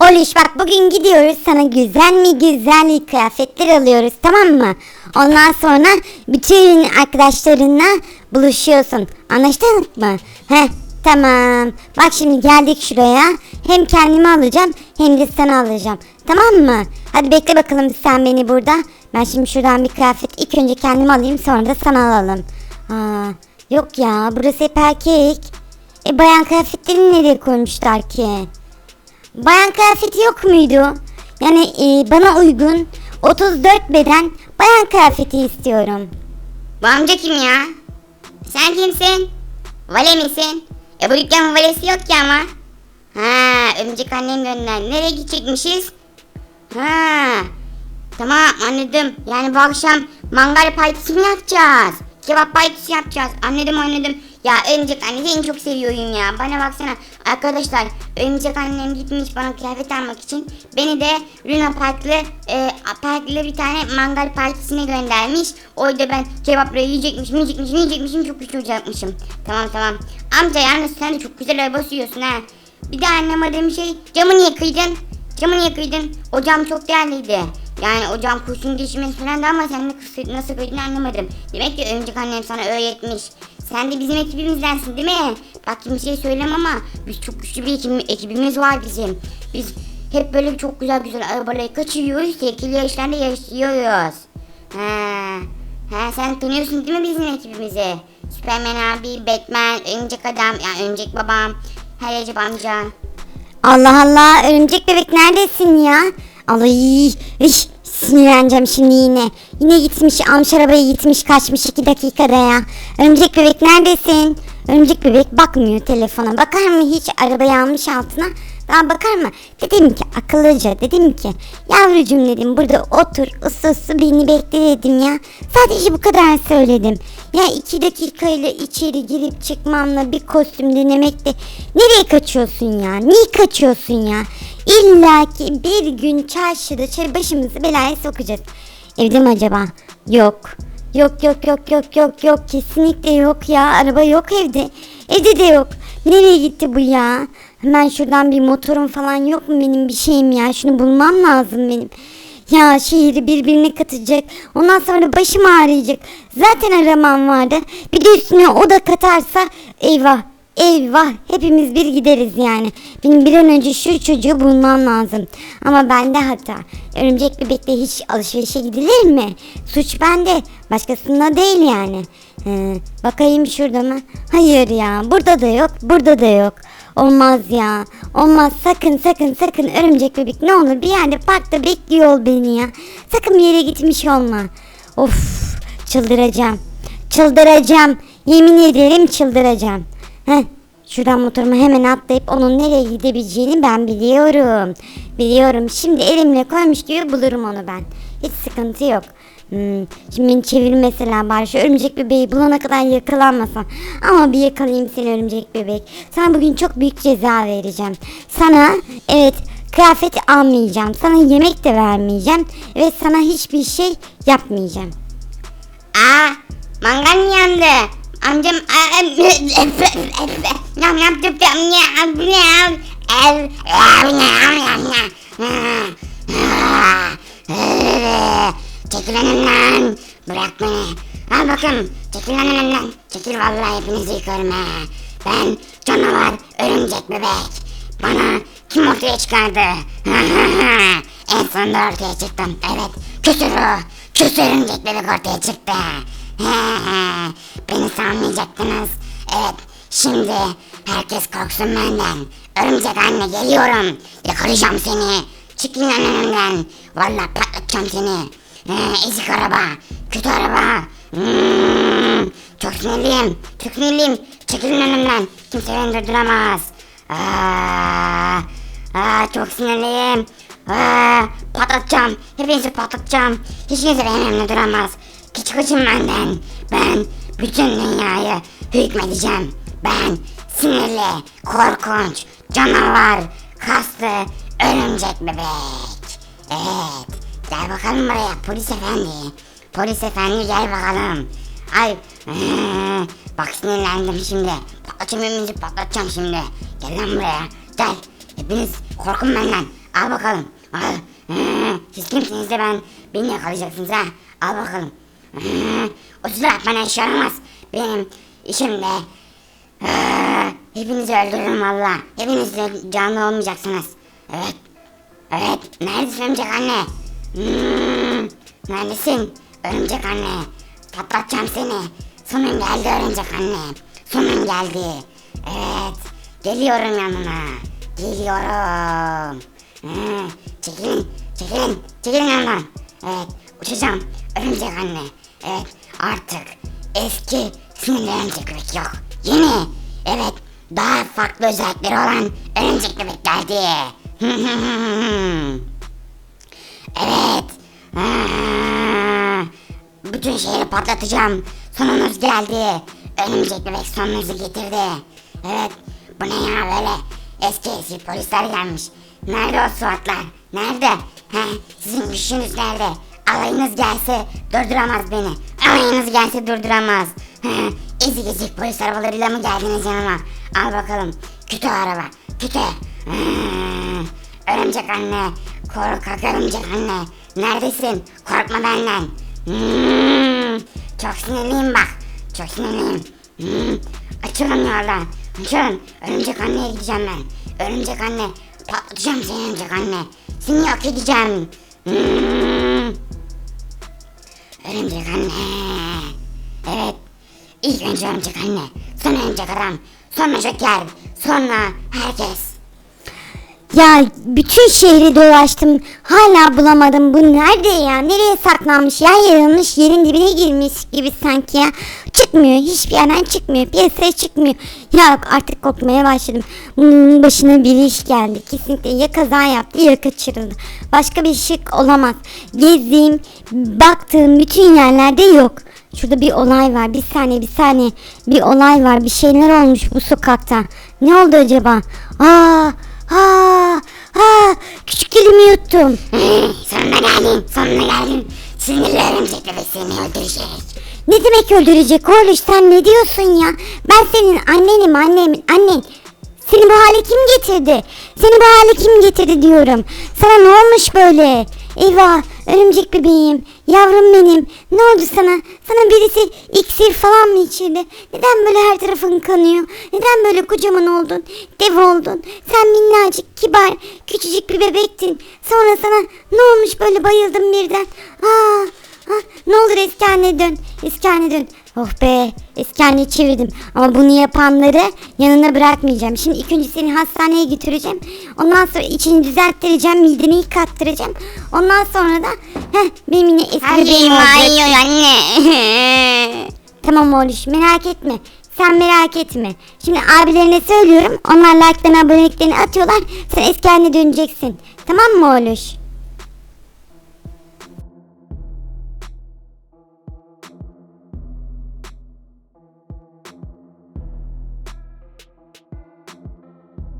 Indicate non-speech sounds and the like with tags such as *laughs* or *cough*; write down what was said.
Oluş bak bugün gidiyoruz sana güzel mi güzel kıyafetler alıyoruz tamam mı? Ondan sonra bütün arkadaşlarınla buluşuyorsun. Anlaştık mı? He tamam. Bak şimdi geldik şuraya. Hem kendimi alacağım hem de sana alacağım. Tamam mı? Hadi bekle bakalım sen beni burada. Ben şimdi şuradan bir kıyafet ilk önce kendimi alayım sonra da sana alalım. Aa, yok ya burası hep erkek. E bayan kıyafetlerini nereye koymuşlar ki? Bayan kıyafeti yok muydu? Yani e, bana uygun 34 beden bayan kıyafeti istiyorum. Bu amca kim ya? Sen kimsin? Vale misin? E bu dükkanın valesi yok ki ama. Ha, örümcek annem gönder. Nereye gidecekmişiz? Ha, tamam anladım. Yani bu akşam mangal partisi mi yapacağız? Kebap partisi yapacağız. Anladım anladım. Ya örümcek anne seni çok seviyorum ya. Bana baksana arkadaşlar örümcek annem gitmiş bana kıyafet almak için. Beni de Luna Park'lı e, Park'lı bir tane mangal partisine göndermiş. Orada ben kebapları yiyecekmişim, yiyecekmişim, yiyecekmişim çok güçlü olacakmışım. Tamam tamam. Amca yalnız sen de çok güzel araba sürüyorsun ha. Bir de anlamadığım şey camı niye kıydın? Camı niye kıydın? O cam çok değerliydi. Yani o cam kurşun geçmesi falan da ama sen nasıl, nasıl kıydın anlamadım. Demek ki örümcek annem sana öğretmiş. Sen de bizim ekibimizdensin değil mi? Bak kimseye söyleme ama biz çok güçlü bir ekibim- ekibimiz var bizim. Biz hep böyle çok güzel güzel arabaları kaçırıyoruz. Tekil yarışlarda yarışıyoruz. Ha, ha sen tanıyorsun değil mi bizim ekibimizi? Superman abi, Batman, Örümcek Adam, yani Örümcek Babam, Her Recep amca. Allah Allah örümcek bebek neredesin ya? Ay iş, sinirleneceğim şimdi yine. Yine gitmiş almış arabayı gitmiş kaçmış iki dakikada ya. Örümcek bebek neredesin? Örümcek bebek bakmıyor telefona. Bakar mı hiç arabayı almış altına? Daha bakar mı? Dedim ki akıllıca dedim ki yavrucuğum dedim burada otur ısı ısı beni bekle dedim ya. Sadece bu kadar söyledim. Ya iki dakikayla içeri girip çıkmamla bir kostüm denemekle nereye kaçıyorsun ya? Niye kaçıyorsun ya? İlla ki bir gün çarşıda çay başımızı belaya sokacağız. Evde mi acaba? Yok. Yok yok yok yok yok yok kesinlikle yok ya araba yok evde. Evde de yok. Nereye gitti bu ya? Hemen şuradan bir motorum falan yok mu benim bir şeyim ya? Şunu bulmam lazım benim. Ya şehri birbirine katacak. Ondan sonra başım ağrıyacak. Zaten aramam vardı. Bir de üstüne o da katarsa eyvah. Eyvah hepimiz bir gideriz yani. Benim bir an önce şu çocuğu bulmam lazım. Ama bende hata. Örümcek bebekle hiç alışverişe gidilir mi? Suç bende. Başkasında değil yani. Ee, bakayım şurada mı? Hayır ya burada da yok burada da yok. Olmaz ya. Olmaz sakın sakın sakın örümcek bebek ne olur bir yerde parkta bekliyor ol beni ya. Sakın bir yere gitmiş olma. Of çıldıracağım. Çıldıracağım. Yemin ederim çıldıracağım. Heh, şuradan motorumu hemen atlayıp onun nereye gidebileceğini ben biliyorum. Biliyorum. Şimdi elimle koymuş gibi bulurum onu ben. Hiç sıkıntı yok. Hmm, şimdi beni çevir mesela bari şu örümcek bebeği bulana kadar yakalanmasam. Ama bir yakalayayım seni örümcek bebek. Sana bugün çok büyük ceza vereceğim. Sana evet kıyafet almayacağım. Sana yemek de vermeyeceğim. Ve sana hiçbir şey yapmayacağım. Aa, mangal yandı? Amcam yam yam tüp yam yam yam yam yam yam Çekil önümden bırak beni Al bakın çekil önümden Çekil vallahi hepinizi yıkarım ha Ben canavar örümcek bebek Bana kim ortaya çıkardı *laughs* En sonunda ortaya çıktım evet Kötü ruh Kötü örümcek bebek ortaya çıktı Beni sanmayacaktınız. Evet, şimdi herkes korksun benden. Örümcek anne geliyorum. Yakalayacağım seni. Çıkın önümden. Valla patlatacağım seni. Ee, ezik araba. Kötü araba. Hmm, çok sinirliyim. Çok sinirliyim. Çekilin önümden. Kimse beni durduramaz. Aa, aa, çok sinirliyim. Aa, patlatacağım. Hepinizi patlatacağım. Hiç kimse benim önümde duramaz. Hiç kaçın benden. Ben bütün dünyayı hükmedeceğim. Ben sinirli, korkunç, canavar, kaslı, örümcek bebek. Evet. Gel bakalım buraya polis efendi. Polis efendi gel bakalım. Ay. *laughs* bak sinirlendim şimdi. Patlatacağım hepinizi patlatacağım şimdi. Gel lan buraya. Gel. Hepiniz korkun benden. Al bakalım. Al. *laughs* Siz kimsiniz de ben beni yakalayacaksınız ha. Al bakalım. *laughs* O silah bana işe yaramaz. Benim işimde Aa, *sighs* Hepinizi öldürürüm valla. Hepiniz de canlı olmayacaksınız. Evet. Evet. Neredesin örümcek anne? Hmm, neredesin? Örümcek anne. Patlatacağım seni. Sonun geldi örümcek anne. Sonun geldi. Evet. Geliyorum yanına. Geliyorum. Hı, çekilin. Çekilin. Çekilin yanından. Evet. Uçacağım. Örümcek anne. Evet. Artık eski sinirli örümcek bebek yok. Yeni. Evet. Daha farklı özellikleri olan örümcek bebek geldi. Evet. Aa, bütün şehri patlatacağım. Sonunuz geldi. Örümcek bebek sonunuzu getirdi. Evet. Bu ne ya böyle? Eski eski polisler gelmiş. Nerede o suatlar? Nerede? He, sizin güçünüz nerede? Alayınız gelse durduramaz beni. Alayınız gelse durduramaz. He, ezik ezik polis arabalarıyla mı geldiniz yanıma? Al bakalım. Kötü araba. Kötü. Hmm, örümcek anne. Korkak örümcek anne. Neredesin? Korkma benden. Hmm, çok sinirliyim bak. Çok sinirliyim. Hmm, açılın yoldan. Açılın. Örümcek anneye gideceğim ben. Örümcek anne. Patlatacağım seni örümcek anne. Seni yok edeceğim. Hmm. Örümcek anne. Evet. İlk önce örümcek anne. Sonra örümcek adam. Sonra Joker. Sonra herkes. Ya bütün şehri dolaştım. Hala bulamadım. Bu nerede ya? Nereye saklanmış? Ya yarılmış yerin dibine girmiş gibi sanki ya. Çıkmıyor. Hiçbir yerden çıkmıyor. Piyasaya çıkmıyor. Ya artık korkmaya başladım. Bunun başına bir iş geldi. Kesinlikle ya kaza yaptı ya kaçırıldı. Başka bir şık olamaz. Gezdiğim, baktığım bütün yerlerde yok. Şurada bir olay var. Bir saniye bir saniye. Bir olay var. Bir şeyler olmuş bu sokakta. Ne oldu acaba? Aa, aa, aa, küçük dilimi yuttum. sonuna geldin. Sonuna geldin. Sinirli örümcek bebek seni öldürecek. Ne demek öldürecek oğluş sen ne diyorsun ya? Ben senin annenim annemin annen. Seni bu hale kim getirdi? Seni bu hale kim getirdi diyorum. Sana ne olmuş böyle? Eyvah örümcek bebeğim. Yavrum benim. Ne oldu sana? Sana birisi iksir falan mı içirdi? Neden böyle her tarafın kanıyor? Neden böyle kocaman oldun? Dev oldun. Sen minnacık, kibar, küçücük bir bebektin. Sonra sana ne olmuş böyle bayıldın birden? Aa, Ah, ne olur eski dön. Eski dön. Oh be eski haline çevirdim. Ama bunu yapanları yanına bırakmayacağım. Şimdi ilk önce seni hastaneye götüreceğim. Ondan sonra içini düzelttireceğim. Mideni yıkattıracağım. Ondan sonra da heh, benim yine eski Her bebeğim şeyim olacak. ağrıyor anne. *laughs* Tamam oğluş merak etme. Sen merak etme. Şimdi abilerine söylüyorum. Onlar like'larını aboneliklerini atıyorlar. Sen eski haline döneceksin. Tamam mı oğluş?